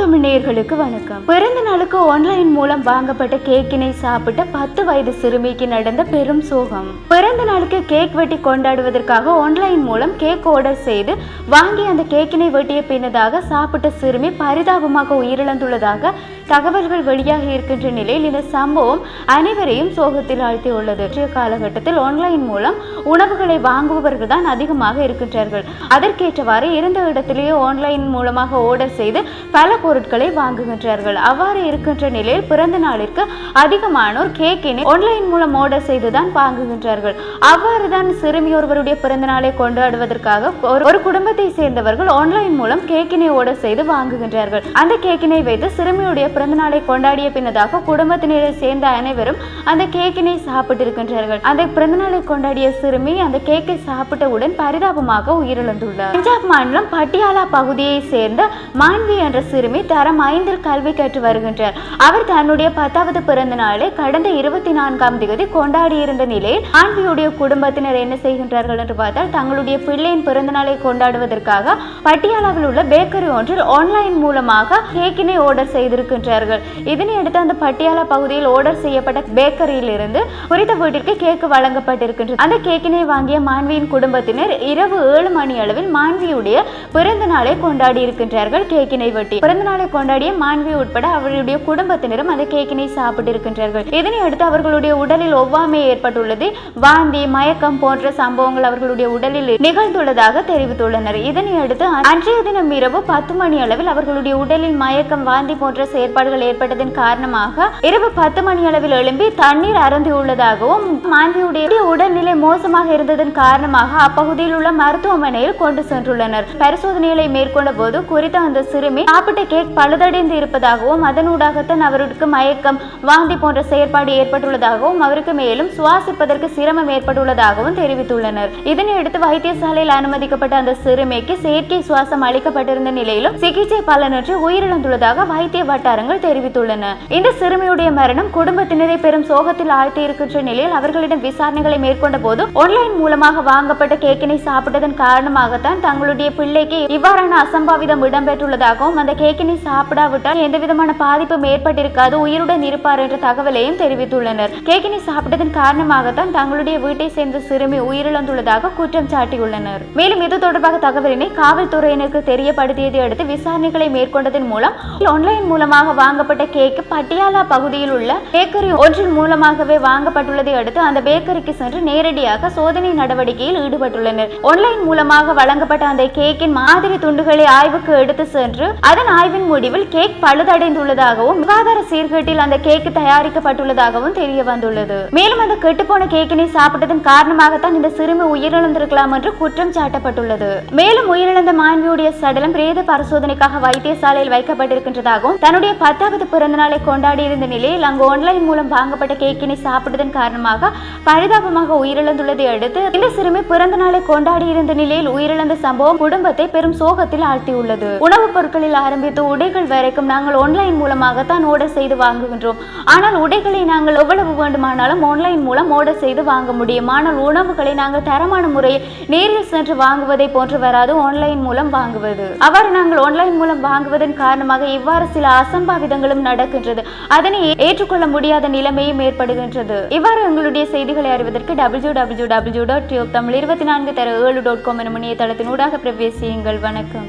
Tube வணக்கம். பிறந்த நாளுக்கு ஆன்லைன் மூலம் வாங்கப்பட்ட கேக்கினை சாப்பிட்ட பத்து வயது சிறுமிக்கு நடந்த பெரும் சோகம். பிறந்த நாளுக்கு கேக் வெட்டி கொண்டாடுவதற்காக ஆன்லைன் மூலம் கேக் ஆர்டர் செய்து வாங்கி அந்த கேக்கினை வெட்டிய பின்னதாக சாப்பிட்ட சிறுமி பரிதாபமாக உயிரிழந்துள்ளதாக தகவல்கள் வெளியாகி இருக்கின்ற நிலையில் இந்த சம்பவம் அனைவரையும் சோகத்தில் ஆழ்த்தியுள்ளது. இன்றைய காலகட்டத்தில் ஆன்லைன் மூலம் உணவுகளை வாங்குபவர்கள் தான் அதிகமாக இருக்கின்றார்கள். அதற்கேற்றவாறு இருந்த இடத்திலேயே ஆன்லைன் மூலமாக ஆர்டர் செய்து பல பொருட்களை வாங்குகின்றார்கள். அவ்வாறு இருக்கின்ற நிலையில் பிறந்த நாளிற்கு அதிகமானோர் கேக்கினை ஆன்லைன் மூலம் ஆர்டர் செய்துதான் வாங்குகின்றார்கள். அவ்வாறு தான் சிறுமி ஒருவருடைய பிறந்த நாளை கொண்டாடுவதற்காக ஒரு- ஒரு குடும்பத்தை சேர்ந்தவர்கள் ஆன்லைன் மூலம் கேக்கினை ஆர்டர் செய்து வாங்குகின்றார்கள். அந்த கேக்கினை வைத்து சிறுமியுடைய பிறந்த நாளை கொண்டாடிய பின்னதாக குடும்பத்தினரை சேர்ந்த அனைவரும் அந்த கேக்கினை சாப்பிட்டிருக்கின்றார்கள். அந்த பிறந்த நாளை கொண்டாடிய சிறுமி அந்த கேக்கை சாப்பிட்டவுடன் பரிதாபமாக உயிரிழந்துள்ளார். பஞ்சாப் மாநிலம் பட்டியாலா பகுதியை சேர்ந்த மான்வி என்ற சிறுமி தரம் ஐந்தில் கல்வி கற்று வருகின்றார். அவர் தன்னுடைய பத்தாவது பிறந்த நாளை கடந்த இருபத்தி நான்காம் தேதி கொண்டாடியிருந்த நிலையில் மான்வியுடைய குடும்பத்தினர் என்ன செய்கின்றார்கள் என்று பார்த்தால் தங்களுடைய பிள்ளையின் பிறந்த நாளை கொண்டாடுவதற்காக பட்டியாலாவில் உள்ள பேக்கரி ஒன்றில் ஆன்லைன் மூலமாக கேக்கினை ஆர்டர் செய்திருக்கின்றார்கள் இதனை இதனையடுத்து அந்த பட்டியாலா பகுதியில் ஆர்டர் செய்யப்பட்ட பேக்கரியில் இருந்து குறித்த வீட்டிற்கு கேக் வழங்கப்பட்டிருக்கின்றது. அந்த கேக்கினை வாங்கிய மான்வியின் குடும்பத்தினர் இரவு ஏழு மணி அளவில் மான்வியுடைய பிறந்த நாளை கொண்டாடி இருக்கின்றார்கள் கேக்கினை வெட்டி. பிறந்த நாளை கொண்டாடிய மான்வி உட்பட அவருடைய குடும்பத்தினரும் அந்த கேக்கினை சாப்பிட்டிருக்கின்றார்கள். இதனை அடுத்து அவர்களுடைய உடலில் ஒவ்வாமை ஏற்பட்டுள்ளது. வாந்தி மயக்கம் போன்ற சம்பவங்கள் அவர்களுடைய உடலில் நிகழ்ந்துள்ளதாக தெரிவித்துள்ளனர். இதனை அடுத்து அன்றைய தினம் இரவு பத்து மணி அளவில் அவர்களுடைய உடலில் மயக்கம் வாந்தி போன்ற செயற்பாடுகள் ஏற்பட்டதன் காரணமாக இரவு பத்து மணி அளவில் எழும்பி தண்ணீர் அருந்தியுள்ளதாகவும் மாண்பியுடைய உடல்நிலை மோசமாக இருந்ததன் காரணமாக அப்பகுதியில் உள்ள மருத்துவமனையில் கொண்டு சென்றுள்ளனர். பரிசோதனைகளை மேற்கொண்ட போது குறித்த அந்த சிறுமி சாப்பிட்ட கேக் பழுதடைந்து இருப்பதாகவும் அதனூடாகத்தான் அவருக்கு மயக்கம் வாந்தி போன்ற செயற்பாடு ஏற்பட்டுள்ளதாகவும் அவருக்கு மேலும் சுவாசிப்பதற்கு சிரமம் ஏற்பட்டுள்ளதாகவும் தெரிவித்துள்ளனர். இதனையடுத்து வைத்தியசாலையில் அனுமதிக்கப்பட்ட அந்த சிறுமிக்கு செயற்கை சுவாசம் அளிக்கப்பட்டிருந்த நிலையிலும் சிகிச்சை பலனற்று உயிரிழந்துள்ளதாக வைத்திய வட்டாரங்கள் வட்டாரங்கள் தெரிவித்துள்ளன. இந்த சிறுமியுடைய மரணம் குடும்பத்தினரை பெரும் சோகத்தில் ஆழ்த்தி இருக்கின்ற நிலையில் அவர்களிடம் விசாரணைகளை மேற்கொண்ட போது ஆன்லைன் மூலமாக வாங்கப்பட்ட கேக்கினை சாப்பிட்டதன் காரணமாகத்தான் தங்களுடைய பிள்ளைக்கு இவ்வாறான அசம்பாவிதம் இடம்பெற்றுள்ளதாகவும் அந்த கேக்கினை சாப்பிடாவிட்டால் எந்த விதமான பாதிப்பும் ஏற்பட்டிருக்காது உயிருடன் இருப்பார் என்ற தகவலையும் தெரிவித்துள்ளனர். கேக்கினை சாப்பிட்டதன் காரணமாகத்தான் தங்களுடைய வீட்டை சேர்ந்த சிறுமி உயிரிழந்துள்ளதாக குற்றம் சாட்டியுள்ளனர். மேலும் இது தொடர்பாக தகவலினை காவல்துறையினருக்கு தெரியப்படுத்தியதை அடுத்து விசாரணைகளை மேற்கொண்டதன் மூலம் ஆன்லைன் மூலமாக வாங்கப்பட்ட கேக் பட்டியாலா பகுதியில் உள்ள பேக்கரி ஒன்றின் மூலமாகவே வாங்கப்பட்டுள்ளதை அடுத்து அந்த பேக்கரிக்கு சென்று நேரடியாக சோதனை நடவடிக்கையில் ஈடுபட்டுள்ளனர். ஆன்லைன் மூலமாக வழங்கப்பட்ட அந்த கேக்கின் மாதிரி துண்டுகளை ஆய்வுக்கு எடுத்து சென்று அதன் ஆய்வின் முடிவில் கேக் பழுதடைந்துள்ளதாகவும் சுகாதார சீர்கேட்டில் அந்த கேக் தயாரிக்கப்பட்டுள்ளதாகவும் தெரிய வந்துள்ளது. மேலும் அந்த கெட்டுப்போன கேக்கினை சாப்பிட்டதன் காரணமாகத்தான் இந்த சிறுமி உயிரிழந்திருக்கலாம் என்று குற்றம் சாட்டப்பட்டுள்ளது. மேலும் உயிரிழந்த மாணவியுடைய சடலம் பிரேத பரிசோதனைக்காக வைத்தியசாலையில் வைக்கப்பட்டிருக்கின்றதாகவும் தன்னுடைய பத்தாவது பிறந்த நாளை கொண்டாடி இருந்த நிலையில் அங்கு ஆன்லைன் மூலம் வாங்கப்பட்ட கேக்கினை சாப்பிட்டதன் காரணமாக பரிதாபமாக உயிரிழந்துள்ளதை அடுத்து இந்த சிறுமி பிறந்த நாளை கொண்டாடி இருந்த நிலையில் உயிரிழந்த சம்பவம் குடும்பத்தை பெரும் சோகத்தில் ஆழ்த்தியுள்ளது. உணவுப் பொருட்களில் ஆரம்பித்து உடைகள் வரைக்கும் நாங்கள் ஆன்லைன் மூலமாகத்தான் ஆர்டர் செய்து வாங்குகின்றோம். ஆனால் உடைகளை நாங்கள் எவ்வளவு வேண்டுமானாலும் ஆன்லைன் மூலம் ஆர்டர் செய்து வாங்க முடியும். ஆனால் உணவுகளை நாங்கள் தரமான முறையில் நேரில் சென்று வாங்குவதை போன்று வராது ஆன்லைன் மூலம் வாங்குவது. அவ்வாறு நாங்கள் ஆன்லைன் மூலம் வாங்குவதன் காரணமாக இவ்வாறு சில அசம் அசம்பாவிதங்களும் நடக்கின்றது. அதனை ஏற்றுக்கொள்ள முடியாத நிலைமையும் ஏற்படுகின்றது. இவ்வாறு எங்களுடைய செய்திகளை அறிவதற்கு W W W dot Tamil இருபத்தி நான்கு தர ஏழு டாட் காம் எனும் இணையதளத்தின் ஊடாக பிரவேசியுங்கள். வணக்கம்.